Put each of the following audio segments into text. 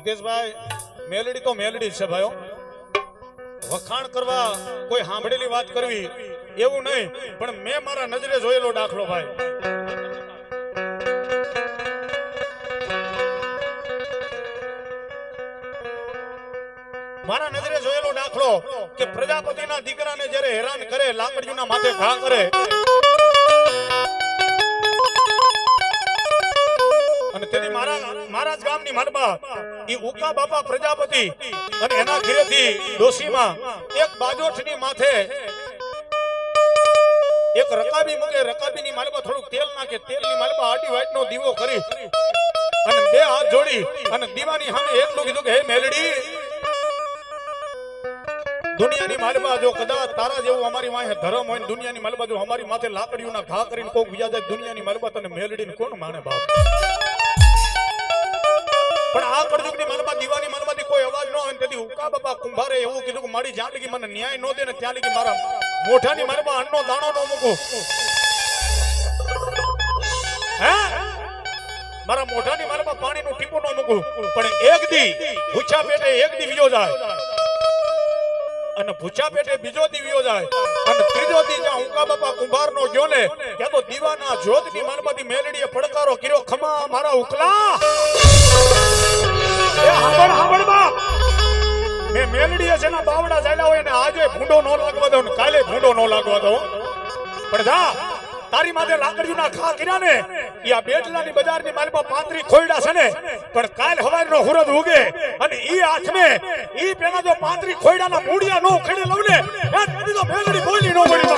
એટલી મેલડી છે ભાઈઓ. વખાણ કરવા કોઈ સાંભળેલી વાત કરવી એવું નહીં, પણ મેં મારા નજરે જોયેલો દાખલો ભાઈ. મારા નજરે જોયેલો દાખલો કે પ્રજાપતિના દીકરાને જ્યારે હેરાન કરે, લાકડીના માથે ઘા કરે મારા મારા જ માલબા ઈ ઉકા બાપા પ્રજાપતિ અને એના ઘરેથી ડોશીમાં એક બાજોઠની માથે એક રકાબી મૂકે, રકાબીની માલબા થોડુંક તેલ નાખે, તેલની માલબા આડી વાટનો દીવો કરી અને બે હાથ જોડી અને દીવાની સામે એટલું કીધું કે, હે મેલડી, દુનિયાની માલબા જો કદાચ તારા જેવું અમારી વાંહે ધર્મ હોય દુનિયાની માલબા જો અમારી માથે લાકડીઓના ઘા કરીને કોક બીજા જાય દુનિયાની માલબા તને મેલડીને કોણ માને બાપ? ન ને તેથી ઉકા બાબા કુંભારે એવું કીધું કે મારી જ્યાં લગી મને ન્યાય ન દે ને ત્યાં લગી મારા મોઢાની માલબા અન્નનો દાણો ન મૂકો. હે? મારા મોઢાની માલબા પાણીનું ટીપું ન મૂકું. પણ એક દી ભૂછા પેટે એક દી વિયો જાય. અને ભૂછા પેટે બીજો દીવ્યો જાય. અને ત્રીજો દી જ્યાં ઉકા બાપા કુંભાર નો ગયો ને, ત્યાં તો દીવાના જ્યોતની માનમાંથી મેલડીએ પડકારો કર્યો. ખમા, મારા ઉકલા હાંભળ હાંભળ બાપ! મેં મેલડીએ છે ના બાવડા ચાલ્યા હોય ને આજે ભૂંડો નો લાગવા દો ને કાલે ભૂંડો નો લાગવા દો પણ જા, તારી માથે લાકડીના ખા કર્યા ને એ આ બેટલાની બજારની માલમાં પાંત્રી ખોયડા છે ને, પણ કાલ હવારનો હુરદ ઉગે અને ઈ હાથમે, ઈ પેલા જો પાંત્રી ખોયડાના મૂડિયા નો ખેડે લઉં ને એ તો મેલડી બોલી નો બોલી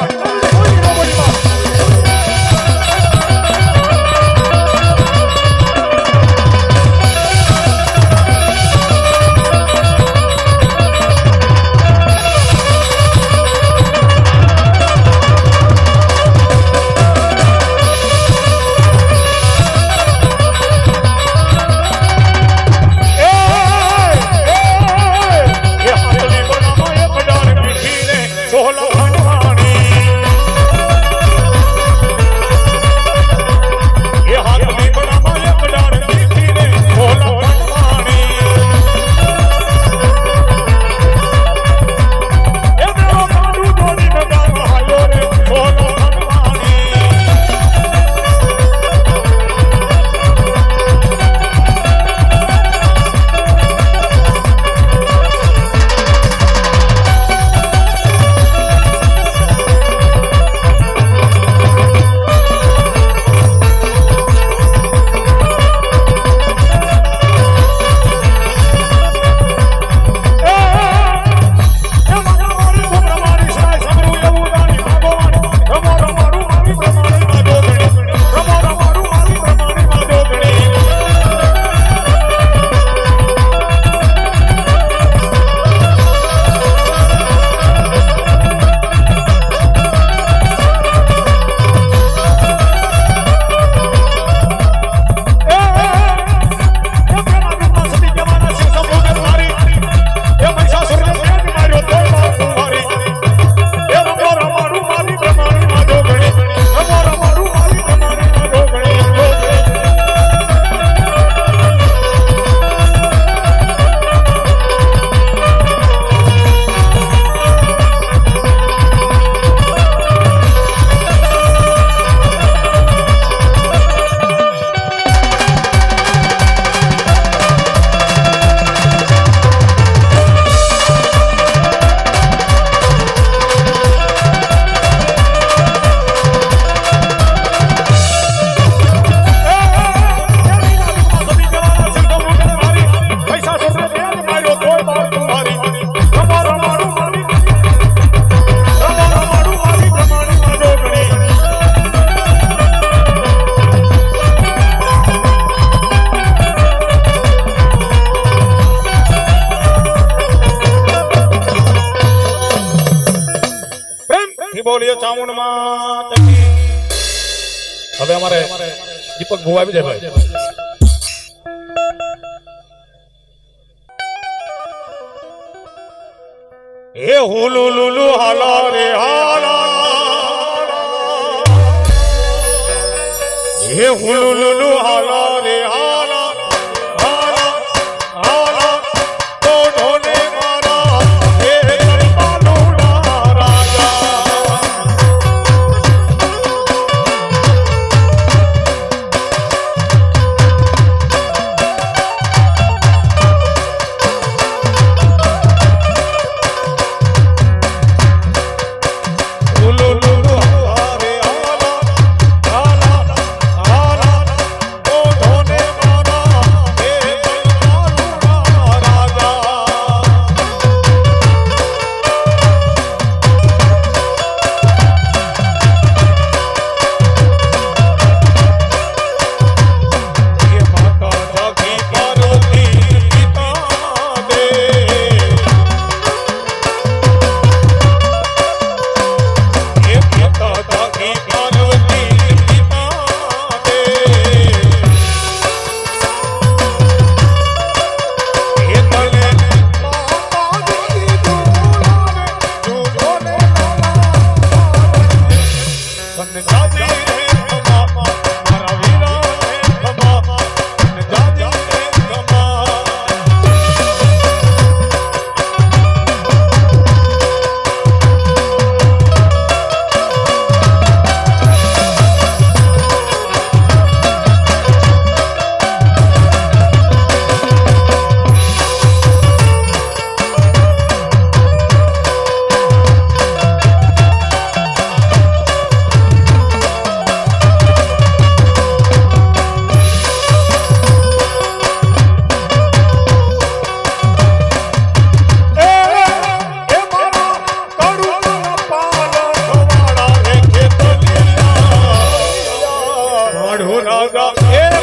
પ્રેમથી બોલીએ ચામુંડ કી. હવે અમારે દીપક ભુ આવી જાય ભાઈ એ હુલુ લુલુ હાલા રે, હાલા એ હુલુ લુલુ હાલા ભગત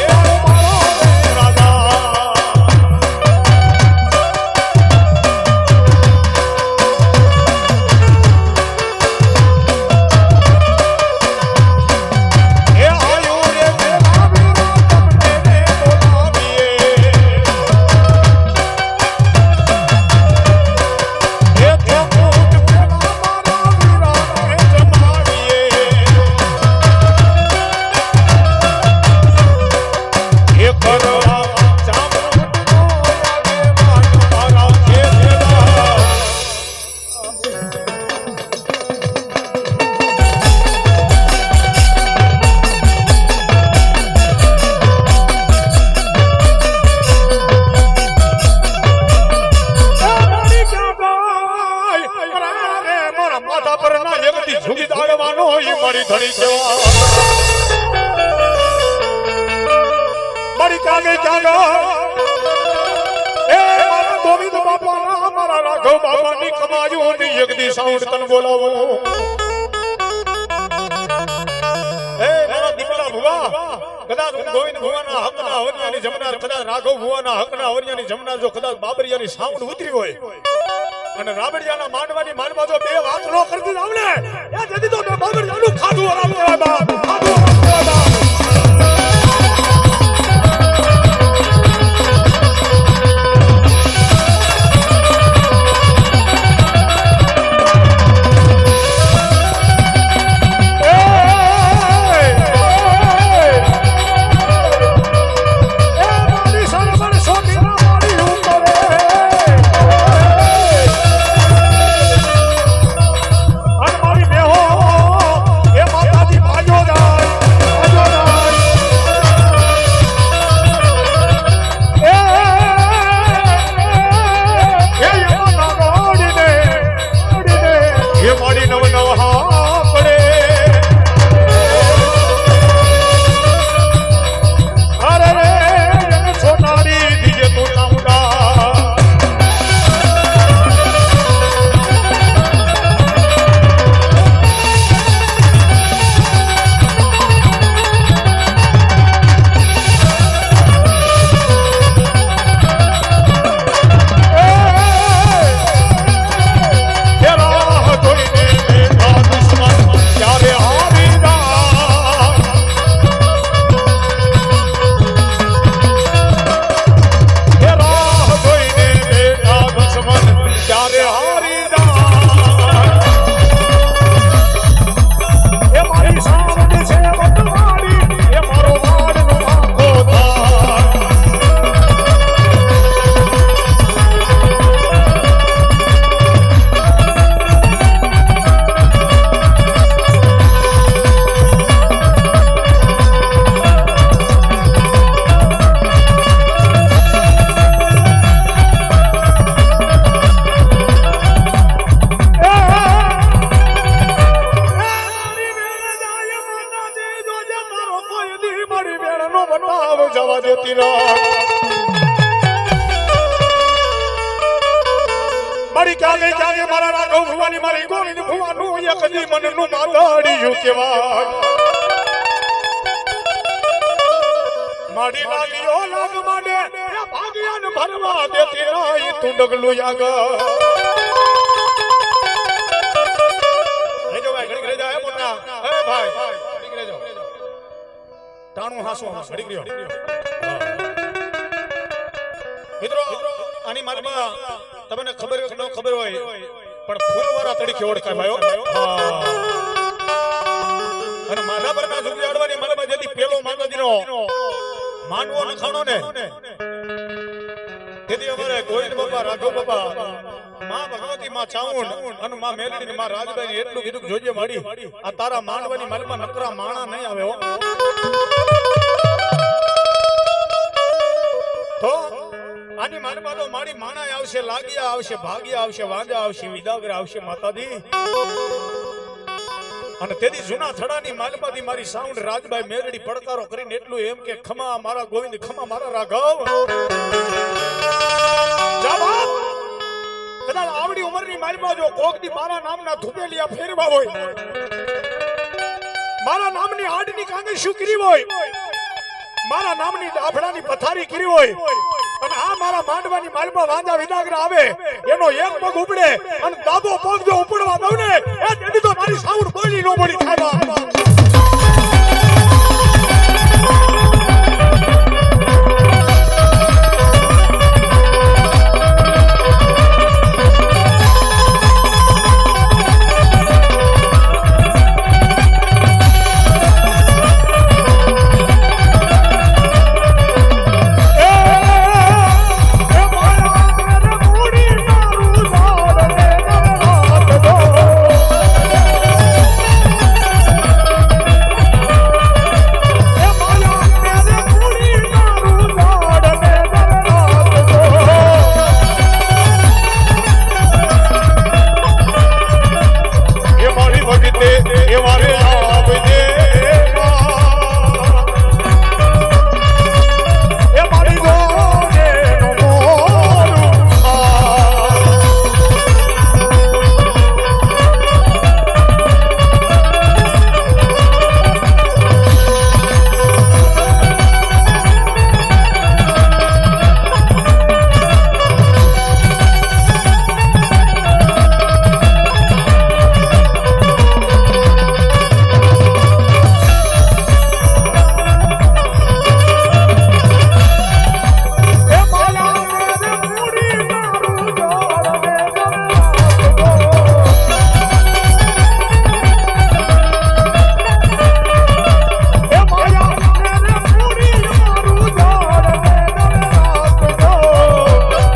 મારી ધણી કેવા મારી કાગે ક્યાં એ મારા ગોવિંદ બાપા મારા રાઘવ બાપા ની કમાયું ની એકદી સાઉન્ડ તન બોલાવો. એ મારા દીપલા ભુવા, કદાચ ગોવિંદ ભુવાના હકના હવરિયાની જમનાર, કદાચ રાઘવ ભુવાના હકના હવરિયાની જમનાર, જો કદાચ બાબરિયાની સાઉન્ડ ઉતરી હોય. અને રાબડિયાના માંડવાની માલમાં જો બે વાત નો કરી દીધા આવને એ તેથી તો મેં બાબરિયાનું ખાધું આરામ કરવા બાપ. ખાધું આરામ ગઈ મારા રાઘવ ભુવાની મારી ગોવિંદ ભુવાનું એક દી મનનું માતાડિયું કેવા માડી લાગ્યો લાગ માંડે, એ ભાગ્યાને ભરવા દેતી નહીં તું ડગલું આગળ એ ટાણું હાસો હાસો ઘડીક મિત્રો, આની માલમાં તમને ખબર હોય કે ન ખબર હોય, પણ ફૂલવાળા તરીકે ઓળખાય ભાઈઓ. અને માધા પરના સુખી આડવાની માલમાં જેથી પેલો માતાજીનો. માનવો નખાણો ને. તેથી અમારે ગોવિંદ બાપા, રાઘવ બાપા, માં ભગવતી, માં ચાઉન અને માં મેલડી ને માં રાજભાઈ એટલું કીધું જોજે મળી આ તારા માંડવાની માલમાં નકરા માણા નહીં આવે આની માલમાં તો મારી માણાય આવશે લાગ્યા આવશે ભાગ્યા આવશે વાંજા આવશે, વિદાગર આવશે, માતાજી. અને તેથી જૂના થડાની માલમાંથી મારી સાઉન્ડ રાજભાઈ મેરડી પડકારો કરીને એટલું એમ કે, ખમા મારા ગોવિંદ, ખમા મારા રાઘવ. કદાચ આવડી ઉંમરની માલમાં જો કોકની મારા નામના થુપેલિયા ફેરવા હોય, મારા નામની આડની કાંગે શું કરી હોય, મારા નામની ડાફડાની પથારી કરી હોય અને આ મારા માંડવાની માલમાં વાંધા વિનાગર આવે. એનો એક પગ ઉપડે અને દાદો પગ જો ઉપડવા દઉં ને, એ તો મારી સાઉન્ડ બોલી નો બોલી થાય